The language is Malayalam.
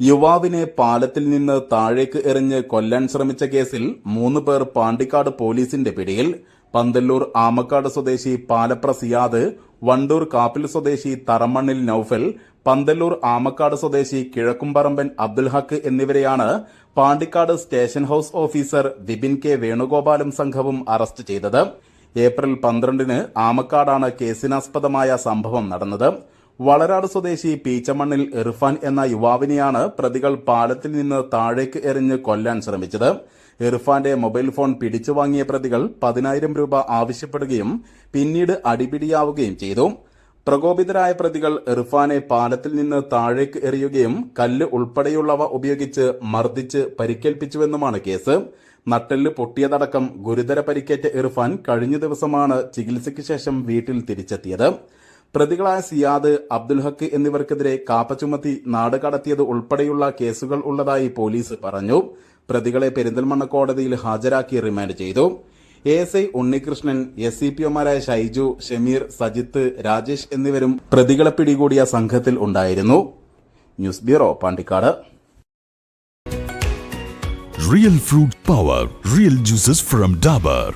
യുവാവിനെ പാലത്തിൽ നിന്ന് താഴേക്ക് എറിഞ്ഞ് കൊല്ലാൻ ശ്രമിച്ച കേസിൽ മൂന്ന് പേർ പാണ്ടിക്കാട് പോലീസിന്റെ പിടിയിൽ. പന്തല്ലൂർ ആമക്കാട് സ്വദേശി പാലപ്ര സിയാദ് വണ്ടൂർ കാപ്പിൽ സ്വദേശി തറമണ്ണിൽ നൌഫൽ പന്തല്ലൂർ ആമക്കാട് സ്വദേശി കിഴക്കുംപറമ്പൻ അബ്ദുൽ ഹക്ക് എന്നിവരെയാണ് Pandikkad station house officer Vipin K വേണുഗോപാലും സംഘവും അറസ്റ്റ് ചെയ്തത്. ഏപ്രിൽ പന്ത്രണ്ടിന് ആമക്കാടാണ് കേസിനാസ്പദമായ സംഭവം നടന്നത്. വളരാട് സ്വദേശി പീച്ചമണ്ണിൽ ഇർഫാൻ എന്ന യുവാവിനെയാണ് പ്രതികൾ പാലത്തിൽ നിന്ന് താഴേക്ക് എറിഞ്ഞ് കൊല്ലാൻ ശ്രമിച്ചത്. ഇർഫാന്റെ മൊബൈൽ ഫോൺ പിടിച്ചു വാങ്ങിയ പ്രതികൾ പതിനായിരം രൂപ ആവശ്യപ്പെടുകയും പിന്നീട് അടിപിടിയാവുകയും ചെയ്തു. പ്രകോപിതരായ പ്രതികൾ ഇർഫാനെ പാലത്തിൽ നിന്ന് താഴേക്ക് എറിയുകയും കല്ല് ഉൾപ്പെടെയുള്ളവ ഉപയോഗിച്ച് മർദ്ദിച്ച് പരിക്കേൽപ്പിച്ചുവെന്നുമാണ് കേസ്. നട്ടെല്ല് പൊട്ടിയതടക്കം ഗുരുതര പരിക്കേറ്റ ഇർഫാൻ കഴിഞ്ഞ ദിവസമാണ് ചികിത്സയ്ക്ക് ശേഷം വീട്ടിൽ തിരിച്ചെത്തിയത്. പ്രതികളായ സിയാദ് അബ്ദുൽ ഹക്ക് എന്നിവർക്കെതിരെ കാപ്പ ചുമത്തി നാട് കടത്തിയത് ഉൾപ്പെടെയുള്ള കേസുകൾ ഉള്ളതായി പോലീസ് പറഞ്ഞു. പ്രതികളെ പെരിന്തൽമണ്ണ കോടതിയിൽ ഹാജരാക്കി റിമാൻഡ് ചെയ്തു. A S I Unnikrishnan S C P ഒമാരായ Shaiju Shameer Sajith Rajesh എന്നിവരും പ്രതികളെ പിടികൂടിയ സംഘത്തിൽ ഉണ്ടായിരുന്നു. News bureau Pandikkad. Real fruit power real juices from Dabur.